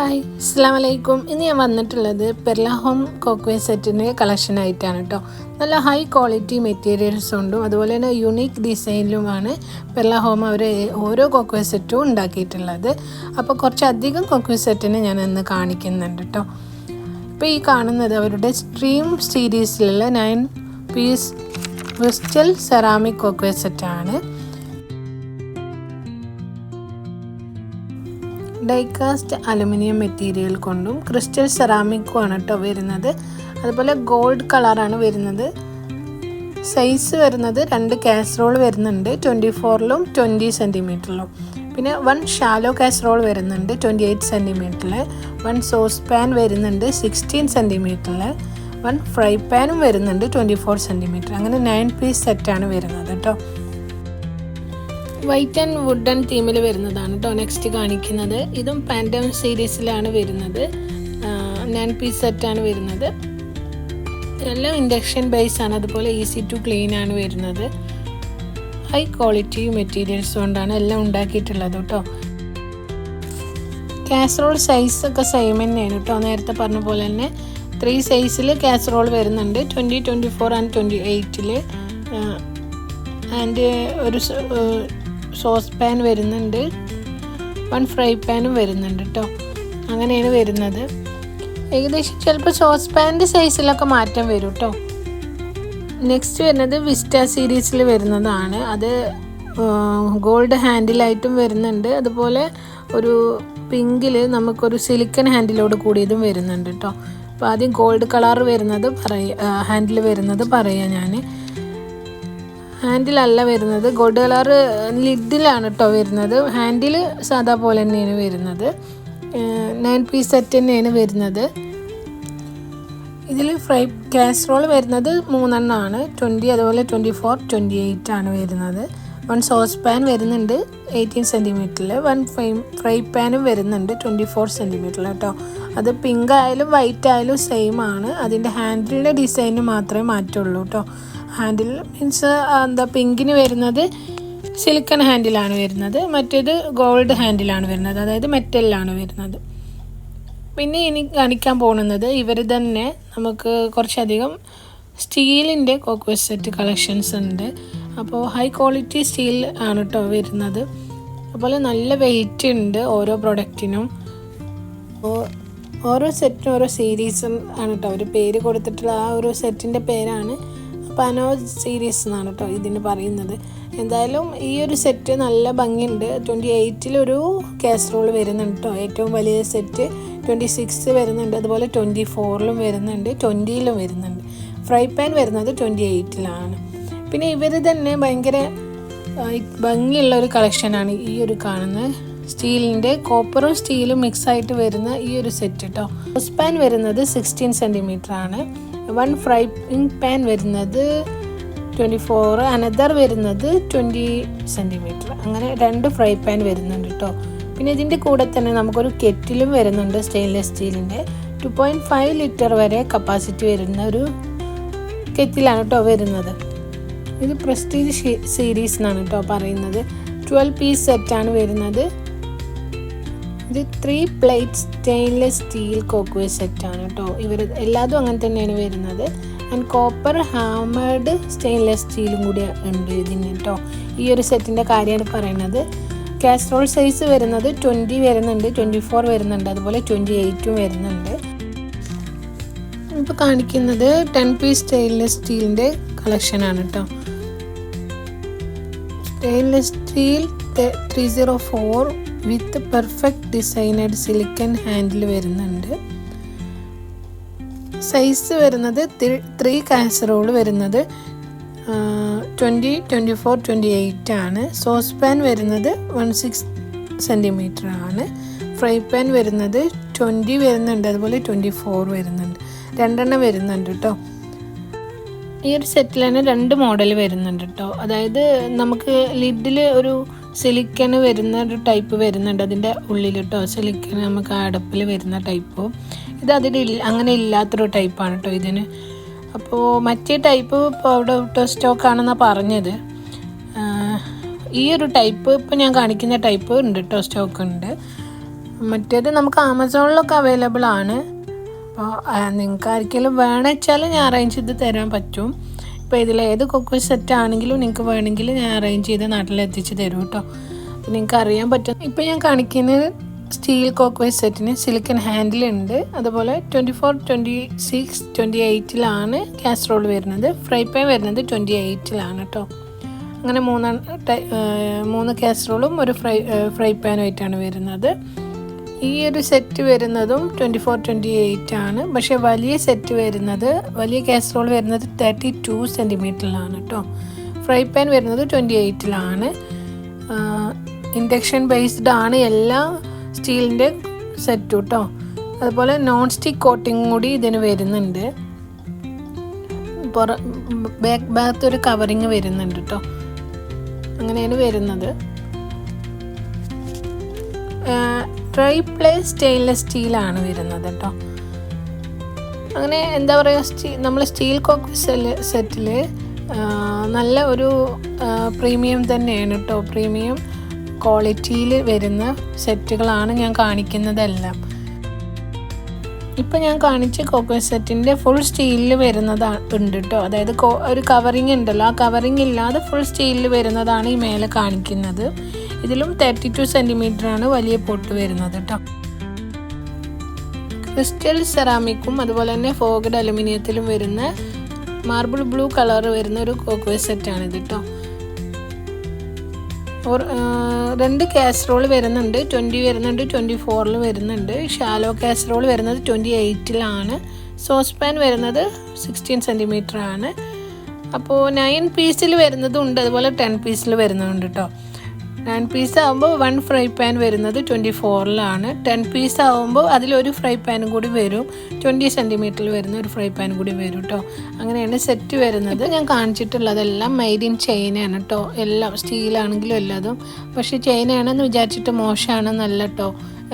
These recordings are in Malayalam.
ഹായ് അസ്സാം വലൈക്കും ഇന്ന് ഞാൻ വന്നിട്ടുള്ളത് പെർല ഹോം കോക്വേ സെറ്റിന്റെ കളക്ഷൻ ആയിട്ടാണ് കേട്ടോ. നല്ല ഹൈ ക്വാളിറ്റി മെറ്റീരിയൽസ് ഉണ്ടും അതുപോലെ തന്നെ യുണീക്ക് ഡിസൈനിലുമാണ് പെർല ഹോം അവർ ഓരോ കോക്വേ സെറ്റും ഉണ്ടാക്കിയിട്ടുള്ളത്. അപ്പോൾ കുറച്ചധികം കോക്വേ സെറ്റിനെ ഞാൻ ഇന്ന് കാണിക്കുന്നുണ്ട് കേട്ടോ. ഇപ്പോൾ ഈ കാണുന്നത് അവരുടെ stream സീരീസിലുള്ള nine piece crystal ceramic cookware സെറ്റാണ് ഡൈകാസ്റ്റ് അലുമിനിയം മെറ്റീരിയൽ കൊണ്ടും ക്രിസ്റ്റൽ സെറാമിക്കും ആണ് കേട്ടോ വരുന്നത്. അതുപോലെ ഗോൾഡ് കളറാണ് വരുന്നത്. സൈസ് വരുന്നത് രണ്ട് കാസറോൾ വരുന്നുണ്ട്. ട്വന്റി ഫോറിലും ട്വന്റി സെന്റിമീറ്ററിലും പിന്നെ വൺ ഷാലോ കാസറോൾ വരുന്നുണ്ട് ട്വന്റി എയ്റ്റ് സെന്റിമീറ്ററിൽ വൺ സോസ് പാൻ വരുന്നുണ്ട് സിക്സ്റ്റീൻ സെന്റിമീറ്ററിൽ വൺ ഫ്രൈ പാനും വരുന്നുണ്ട് ട്വന്റി ഫോർ സെന്റിമീറ്റർ അങ്ങനെ നയൻ പീസ് സെറ്റാണ് വരുന്നത് കേട്ടോ വൈറ്റ് ആൻഡ് വുഡൻ തീമിൽ വരുന്നതാണ് കേട്ടോ നെക്സ്റ്റ് കാണിക്കുന്നത്. ഇതും പാൻഡം സീരീസിലാണ് വരുന്നത്. നയൻ പീസ് സെറ്റാണ് വരുന്നത്. എല്ലാം ഇൻഡക്ഷൻ ബേസ് ആണ്. അതുപോലെ ഈസി ടു ക്ലീൻ ആണ് വരുന്നത്. ഹൈ ക്വാളിറ്റി മെറ്റീരിയൽസ് കൊണ്ടാണ് എല്ലാം ഉണ്ടാക്കിയിട്ടുള്ളത് കേട്ടോ കാസറോൾ സൈസ് ഒക്കെ സെയിം തന്നെയാണ് കേട്ടോ നേരത്തെ പറഞ്ഞ പോലെ തന്നെ ത്രീ സൈസിൽ കാസറോൾ വരുന്നുണ്ട്. Twenty twenty four and twenty എയ്റ്റിൽ and ഒരു സോസ് പാൻ വരുന്നുണ്ട്. വൺ ഫ്രൈ പാനും വരുന്നുണ്ട് കേട്ടോ അങ്ങനെയാണ് വരുന്നത്. ഏകദേശം ചിലപ്പോൾ സോസ് പാന്റെ സൈസിലൊക്കെ മാറ്റം വരും കേട്ടോ നെക്സ്റ്റ് വരുന്നത് വിസ്റ്റ സീരീസിൽ വരുന്നതാണ്. അത് ഗോൾഡ് ഹാൻഡിലായിട്ടും വരുന്നുണ്ട്. അതുപോലെ ഒരു പിങ്കിൽ നമുക്കൊരു സിലിക്കൺ ഹാൻഡിലോട് കൂടിയതും വരുന്നുണ്ട് കേട്ടോ അപ്പോൾ ആദ്യം ഗോൾഡ് കളർ വരുന്നത് പറയുക ഹാൻഡിൽ വരുന്നത് പറയാം ഞാൻ ഹാൻഡിലല്ല വരുന്നത്. ഗോൾഡ് കളർ ലിഡിലാണ് കേട്ടോ വരുന്നത്. ഹാൻഡിൽ സാധാ പോലെ തന്നെയാണ് വരുന്നത്. നയൻ പീസ് സെറ്റ് തന്നെയാണ് വരുന്നത്. ഇതിൽ ഫ്രൈ കാസറോൾ വരുന്നത് മൂന്നെണ്ണമാണ് ട്വന്റി അതുപോലെ ട്വന്റി ഫോർ ട്വന്റി എയ്റ്റ് ആണ് വരുന്നത്. വൺ സോസ് പാൻ വരുന്നുണ്ട് എയ്റ്റീൻ സെന്റിമീറ്ററിൽ വൺ ഫ്രൈ ഫ്രൈ പാനും വരുന്നുണ്ട് ട്വന്റി ഫോർ സെന്റിമീറ്ററിൽ കേട്ടോ അത് പിങ്ക് ആയാലും വൈറ്റ് ആയാലും സെയിം ആണ്. അതിന്റെ ഹാൻഡിലിന്റെ ഡിസൈന് മാത്രമേ മാറ്റുള്ളൂ കേട്ടോ ഹാൻഡിൽ മീൻസ് എന്താ പിങ്കിന് വരുന്നത് സിലിക്കൺ ഹാൻഡിലാണ് വരുന്നത്. മറ്റേത് ഗോൾഡ് ഹാൻഡിലാണ് വരുന്നത്. അതായത് മെറ്റലിലാണ് വരുന്നത്. പിന്നെ ഇനി കാണിക്കാൻ പോകുന്നത് ഇവർ തന്നെ നമുക്ക് കുറച്ചധികം സ്റ്റീലിന്റെ കോക്വസ് സെറ്റ് കളക്ഷൻസ് ഉണ്ട്. അപ്പോൾ ഹൈ ക്വാളിറ്റി സ്റ്റീൽ ആണ് കേട്ടോ വരുന്നത്. അതുപോലെ നല്ല വെയിറ്റ് ഉണ്ട് ഓരോ പ്രൊഡക്റ്റിനും ഓരോ സെറ്റിനും ഓരോ സീരീസും ആണ് കേട്ടോ അവർ പേര് കൊടുത്തിട്ടുള്ള ആ ഒരു സെറ്റിന്റെ പേരാണ് പനോ സീരീസ് എന്നാണ് കേട്ടോ ഇതിന് പറയുന്നത്. എന്തായാലും ഈ ഒരു സെറ്റ് നല്ല ഭംഗിയുണ്ട്. ട്വന്റി എയ്റ്റിലൊരു കാസറോൾ വരുന്നുണ്ട് കേട്ടോ. ഏറ്റവും വലിയ സെറ്റ് ട്വന്റി സിക്സ് വരുന്നുണ്ട്. അതുപോലെ ട്വന്റി ഫോറിലും വരുന്നുണ്ട്. ട്വന്റിയിലും വരുന്നുണ്ട്. ഫ്രൈ പാൻ വരുന്നത് ട്വന്റി എയ്റ്റിലാണ് പിന്നെ ഇവർ തന്നെ ഭയങ്കര ഭംഗിയുള്ള ഒരു കളക്ഷനാണ് ഈ ഒരു കാണുന്നത്. സ്റ്റീലിന്റെ കോപ്പറും സ്റ്റീലും മിക്സ് ആയിട്ട് വരുന്ന ഈ ഒരു സെറ്റ് കേട്ടോ പാൻ വരുന്നത് സിക്സ്റ്റീൻ സെന്റിമീറ്റർ ആണ്. വൺ ഫ്രൈപ്പിംഗ് പാൻ വരുന്നത് ട്വന്റി ഫോർ അനദർ വരുന്നത് ട്വന്റി സെന്റിമീറ്റർ അങ്ങനെ രണ്ട് ഫ്രൈ പാൻ വരുന്നുണ്ട് കേട്ടോ പിന്നെ ഇതിന്റെ കൂടെ തന്നെ നമുക്കൊരു കെറ്റിലും വരുന്നുണ്ട് സ്റ്റെയിൻലെസ് സ്റ്റീലിന്റെ ടു പോയിന്റ് ഫൈവ് ലിറ്റർ വരെ കപ്പാസിറ്റി വരുന്ന ഒരു കെറ്റിലാണ് കേട്ടോ വരുന്നത്. ഇത് പ്രസ്റ്റീജ് സീരീസ് എന്നാണ് കേട്ടോ പറയുന്നത്. ട്വൽവ് പീസ് സെറ്റാണ് വരുന്നത്. ഇത് ത്രീ പ്ലേറ്റ് സ്റ്റെയിൻലെസ് സ്റ്റീൽ കോക്കുവെ സെറ്റാണ് കേട്ടോ. ഇവർ എല്ലാതും അങ്ങനെ തന്നെയാണ് വരുന്നത്. ആൻഡ് കോപ്പർ ഹാമേഡ് സ്റ്റെയിൻലെസ് സ്റ്റീലും കൂടി ഉണ്ട് ഇതിന് കേട്ടോ. ഈ ഒരു സെറ്റിന്റെ കാര്യമാണ് പറയുന്നത്. കാസ്ട്രോൾ സൈസ് വരുന്നത് ട്വന്റി വരുന്നുണ്ട് ട്വന്റി ഫോർ വരുന്നുണ്ട് അതുപോലെ ട്വന്റി എയ്റ്റും വരുന്നുണ്ട്. ഇപ്പോൾ കാണിക്കുന്നത് ടെൻ പീസ് സ്റ്റെയിൻലെസ് സ്റ്റീലിന്റെ കളക്ഷനാണ് കേട്ടോ. Stainless steel three zero four with perfect designed silicone handle വരുന്നുണ്ട്. സൈസ് വരുന്നത് ത്രീ കാസറോൾ വരുന്നത് twenty twenty four twenty eight ആണ്. സോസ് പാൻ വരുന്നത് വൺ സിക്സ് സെന്റിമീറ്റർ ആണ്. ഫ്രൈ പാൻ വരുന്നത് ട്വന്റി വരുന്നുണ്ട് അതുപോലെ ട്വന്റി ഫോർ വരുന്നുണ്ട്. രണ്ടെണ്ണം വരുന്നുണ്ട് കേട്ടോ ഈ ഒരു സെറ്റിൽ തന്നെ രണ്ട് മോഡൽ വരുന്നുണ്ട് കേട്ടോ അതായത് നമുക്ക് ലിഡിൽ ഒരു സിലിക്കൺ വരുന്ന ഒരു ടൈപ്പ് വരുന്നുണ്ട് അതിന്റെ ഉള്ളിൽ കേട്ടോ സിലിക്കൺ നമുക്ക് അടപ്പിൽ വരുന്ന ടൈപ്പ് ഇത് അതിൽ അങ്ങനെ ഇല്ലാത്തൊരു ടൈപ്പാണ് കേട്ടോ ഇതിന്. അപ്പോൾ മറ്റേ ടൈപ്പ് ഇപ്പോൾ അവിടെ ഔട്ട് ഓഫ് സ്റ്റോക്ക് ആണെന്നാണ് പറഞ്ഞത് ഈ ഒരു ടൈപ്പ് ഇപ്പോൾ ഞാൻ കാണിക്കുന്ന ടൈപ്പ് ഉണ്ട് കേട്ടോ സ്റ്റോക്ക് ഉണ്ട്. മറ്റേത് നമുക്ക് ആമസോണിലൊക്കെ അവൈലബിൾ ആണ്. അപ്പോൾ നിങ്ങൾക്ക് ആർക്കെങ്കിലും വേണമെന്ന് വെച്ചാൽ ഞാൻ അറേഞ്ച് ചെയ്ത് തരാൻ പറ്റും. ഇപ്പോൾ ഇതിൽ ഏത് കൊക്കോ സെറ്റ് ആണെങ്കിലും നിങ്ങൾക്ക് വേണമെങ്കിൽ ഞാൻ അറേഞ്ച് ചെയ്ത് നാട്ടിലെത്തിച്ച് തരും കേട്ടോ അപ്പോൾ നിങ്ങൾക്ക് അറിയാൻ പറ്റും. ഇപ്പോൾ ഞാൻ കാണിക്കുന്നത് സ്റ്റീൽ കോക്കോ സെറ്റിന് സിലിക്കൺ ഹാൻഡിൽ ഉണ്ട്. അതുപോലെ twenty four twenty six twenty എയ്റ്റിലാണ് casserole വരുന്നത് ഫ്രൈ പാൻ വരുന്നത് ട്വന്റി എയ്റ്റിലാണ് കേട്ടോ അങ്ങനെ മൂന്ന് മൂന്ന് കാസറോളും ഒരു ഫ്രൈ ഫ്രൈ പാനുമായിട്ടാണ് വരുന്നത്. ഈ ഒരു സെറ്റ് വരുന്നതും ട്വന്റി ഫോർ ട്വന്റി എയ്റ്റ് ആണ്. പക്ഷേ വലിയ സെറ്റ് വരുന്നത് വലിയ കാസറോൾ വരുന്നത് തേർട്ടി ടു സെന്റിമീറ്ററിലാണ് കേട്ടോ ഫ്രൈ പാൻ വരുന്നത് ട്വന്റി എയ്റ്റിലാണ് ഇൻഡക്ഷൻ ബേസ്ഡ് ആണ് എല്ലാ സ്റ്റീലിന്റെ സെറ്റും കേട്ടോ അതുപോലെ നോൺ സ്റ്റിക്ക് കോട്ടിങ് കൂടി ഇതിന് വരുന്നുണ്ട്. പുറ ബാക്ക് ഭാഗത്ത് ഒരു കവറിങ് വരുന്നുണ്ട് കേട്ടോ അങ്ങനെയാണ് വരുന്നത്. ട്രൈ പ്ലേ സ്റ്റെയിൻലെസ് സ്റ്റീലാണ് വരുന്നത് കേട്ടോ അങ്ങനെ എന്താ പറയുക സ്റ്റീ നമ്മൾ സ്റ്റീൽ കോക്ക് സെറ്റിൽ നല്ല ഒരു പ്രീമിയം തന്നെയാണ് കേട്ടോ പ്രീമിയം ക്വാളിറ്റിയിൽ വരുന്ന സെറ്റുകളാണ് ഞാൻ കാണിക്കുന്നതെല്ലാം. ഇപ്പം ഞാൻ കാണിച്ച കോക്കോ സെറ്റിന്റെ ഫുൾ സ്റ്റീലിൽ വരുന്നതാണ് ഉണ്ട് കേട്ടോ അതായത് ഒരു കവറിങ് ഉണ്ടല്ലോ. ആ കവറിങ് ഇല്ലാതെ ഫുൾ സ്റ്റീലിൽ വരുന്നതാണ് ഈ മേലെ കാണിക്കുന്നത്. ഇതിലും തേർട്ടി ടു ആണ് വലിയ പൊട്ട് വരുന്നത് കേട്ടോ ക്രിസ്റ്റൽ സെറാമിക്കും അതുപോലെ തന്നെ ഫോഗഡ് അലുമിനിയത്തിലും വരുന്ന മാർബിൾ ബ്ലൂ കളർ വരുന്ന ഒരു കോക്കോ സെറ്റാണ് ഇത് കേട്ടോ രണ്ട് കാസറോൾ വരുന്നുണ്ട് ട്വന്റി വരുന്നുണ്ട് ട്വന്റി ഫോറിൽ വരുന്നുണ്ട്. ഷാലോ കാസറോൾ വരുന്നത് ട്വന്റി എയ്റ്റിലാണ് സോസ് പാൻ വരുന്നത് സിക്സ്റ്റീൻ സെന്റിമീറ്റർ ആണ്. അപ്പോൾ നയൻ പീസിൽ വരുന്നതും ഉണ്ട് അതുപോലെ ടെൻ പീസിൽ വരുന്നതുണ്ട് കേട്ടോ നയൻ പീസ് ആകുമ്പോൾ വൺ ഫ്രൈ പാൻ വരുന്നത് ട്വന്റി ഫോറിലാണ് ടെൻ പീസ് ആകുമ്പോൾ അതിലൊരു ഫ്രൈ പാനും കൂടി വരും. ട്വന്റി സെന്റിമീറ്ററിൽ വരുന്ന ഒരു ഫ്രൈ പാൻ കൂടി വരും കേട്ടോ അങ്ങനെയാണ് സെറ്റ് വരുന്നത്. ഞാൻ കാണിച്ചിട്ടുള്ളതെല്ലാം മെയ്ഡ് ഇൻ ചൈനയാണ് കേട്ടോ എല്ലാം സ്റ്റീലാണെങ്കിലും എല്ലാതും. പക്ഷേ ചൈനയാണെന്ന് വിചാരിച്ചിട്ട് മോശമാണെന്നല്ല കേട്ടോ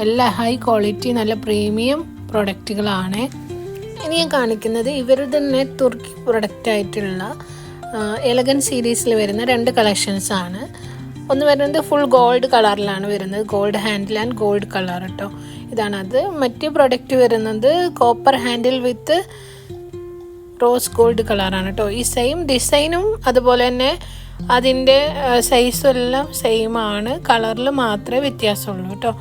എല്ലാ ഹൈ ക്വാളിറ്റി നല്ല പ്രീമിയം പ്രൊഡക്റ്റുകളാണ് ഇനി ഞാൻ കാണിക്കുന്നത് ഇവരുടെ തന്നെ തുർക്കി പ്രൊഡക്റ്റായിട്ടുള്ള എലഗൻ സീരീസിൽ വരുന്ന രണ്ട് കളക്ഷൻസാണ് ആണ്. ഒന്ന് വരുന്നത് ഫുൾ ഗോൾഡ് കളറിലാണ് വരുന്നത്. Gold handle and gold colour കേട്ടോ ഇതാണത്. മറ്റേ പ്രൊഡക്റ്റ് വരുന്നത് copper handle with rose gold കളറാണ് കേട്ടോ ഈ സെയിം ഡിസൈനും അതുപോലെ തന്നെ അതിന്റെ സൈസും എല്ലാം സെയിം ആണ്. കളറിൽ മാത്രമേ വ്യത്യാസമുള്ളൂ കേട്ടോ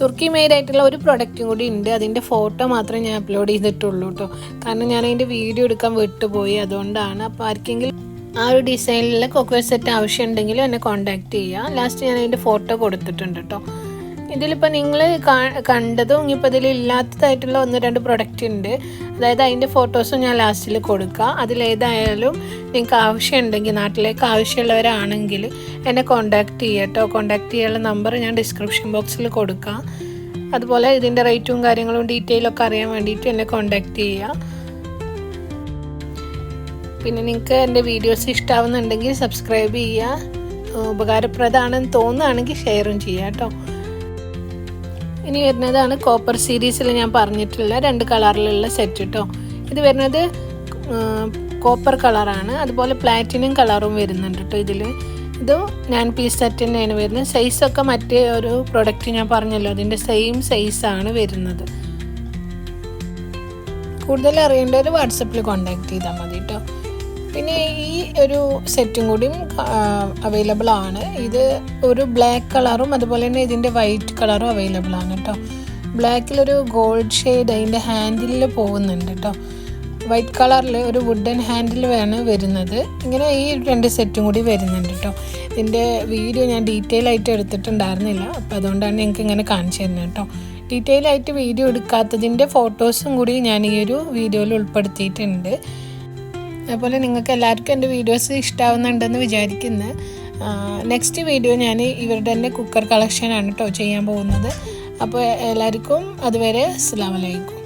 തുർക്കി മെയ്ഡ് ആയിട്ടുള്ള ഒരു പ്രൊഡക്റ്റും കൂടി ഉണ്ട്. അതിന്റെ ഫോട്ടോ മാത്രമേ ഞാൻ അപ്ലോഡ് ചെയ്തിട്ടുള്ളൂ കേട്ടോ കാരണം ഞാൻ അതിന്റെ വീഡിയോ എടുക്കാൻ വിട്ടുപോയി. അതുകൊണ്ടാണ് അപ്പോൾ ആർക്കെങ്കിലും ആ ഒരു ഡിസൈനിലുള്ള കൊക്കോ സെറ്റ് ആവശ്യമുണ്ടെങ്കിൽ എന്നെ കോൺടാക്ട് ചെയ്യുക ലാസ്റ്റ് ഞാൻ അതിന്റെ ഫോട്ടോ കൊടുത്തിട്ടുണ്ട് കേട്ടോ ഇതിലിപ്പോൾ നിങ്ങൾ കണ്ടതും ഇപ്പോൾ ഇതിൽ ഇല്ലാത്തതായിട്ടുള്ള ഒന്ന് രണ്ട് പ്രൊഡക്റ്റ് ഉണ്ട്. അതായത് അതിന്റെ ഫോട്ടോസും ഞാൻ ലാസ്റ്റിൽ കൊടുക്കാം. അതിലേതായാലും നിങ്ങൾക്ക് ആവശ്യമുണ്ടെങ്കിൽ നാട്ടിലേക്ക് ആവശ്യമുള്ളവരാണെങ്കിൽ എന്നെ കോൺടാക്റ്റ് ചെയ്യട്ടോ കോൺടാക്റ്റ് ചെയ്യാനുള്ള നമ്പർ ഞാൻ ഡിസ്ക്രിപ്ഷൻ ബോക്സിൽ കൊടുക്കാം. അതുപോലെ ഇതിന്റെ റേറ്റും കാര്യങ്ങളും ഡീറ്റെയിലൊക്കെ അറിയാൻ വേണ്ടിയിട്ട് എന്നെ കോൺടാക്റ്റ് ചെയ്യുക പിന്നെ നിങ്ങൾക്ക് എന്റെ വീഡിയോസ് ഇഷ്ടമാവുന്നുണ്ടെങ്കിൽ സബ്സ്ക്രൈബ് ചെയ്യുക ഉപകാരപ്രദമാണെന്ന് തോന്നുകയാണെങ്കിൽ ഷെയറും ചെയ്യാം കേട്ടോ ഇനി വരുന്നതാണ് കോപ്പർ സീരീസിൽ ഞാൻ പറഞ്ഞിട്ടുള്ള രണ്ട് കളറിലുള്ള സെറ്റ് കേട്ടോ ഇത് വരുന്നത് കോപ്പർ കളറാണ് അതുപോലെ പ്ലാറ്റിനം കളറും വരുന്നുണ്ട് കേട്ടോ ഇതിൽ ഇത് ഞാൻ പീസ് സെറ്റ് തന്നെയാണ് വരുന്നത്. സൈസൊക്കെ മറ്റേ ഒരു പ്രൊഡക്റ്റ് ഞാൻ പറഞ്ഞല്ലോ അതിന്റെ സെയിം സൈസാണ് വരുന്നത്. കൂടുതൽ അറിയേണ്ടവർ വാട്സപ്പിൽ കോൺടാക്ട് ചെയ്താൽ മതി കേട്ടോ പിന്നെ ഈ ഒരു സെറ്റും കൂടിയും അവൈലബിൾ ആണ്. ഇത് ഒരു ബ്ലാക്ക് കളറും അതുപോലെ തന്നെ ഇതിന്റെ വൈറ്റ് കളറും അവൈലബിൾ ആണ് കേട്ടോ ബ്ലാക്കിലൊരു ഗോൾഡ് ഷെയ്ഡ് അതിന്റെ ഹാൻഡിലിൽ പോകുന്നുണ്ട് കേട്ടോ വൈറ്റ് കളറിൽ ഒരു വുഡൻ ഹാൻഡിൽ ആണ് വരുന്നത്. ഇങ്ങനെ ഈ രണ്ട് സെറ്റും കൂടി വരുന്നുണ്ട് കേട്ടോ ഇതിന്റെ വീഡിയോ ഞാൻ ഡീറ്റെയിൽ ആയിട്ട് എടുത്തിട്ടുണ്ടായിരുന്നില്ല. അപ്പോൾ അതുകൊണ്ടാണ് നിങ്ങൾക്ക് ഇങ്ങനെ കാണിച്ചു തരുന്നത് കേട്ടോ ഡീറ്റെയിൽ ആയിട്ട് വീഡിയോ എടുക്കാത്തതിന്റെ ഫോട്ടോസും കൂടി ഞാൻ ഈ ഒരു വീഡിയോയിൽ ഉൾപ്പെടുത്തിയിട്ടുണ്ട്. അതുപോലെ നിങ്ങൾക്ക് എല്ലാവർക്കും എന്റെ വീഡിയോസ് ഇഷ്ടാവുന്നുണ്ടെന്ന് വിചാരിക്കുന്നു. നെക്സ്റ്റ് വീഡിയോ ഞാൻ ഇവരുടെ തന്നെ കുക്കർ കളക്ഷനാണ് കേട്ടോ ചെയ്യാൻ പോകുന്നത്. അപ്പോൾ എല്ലാവർക്കും അതുവരെ അസ്സാം വലൈക്കും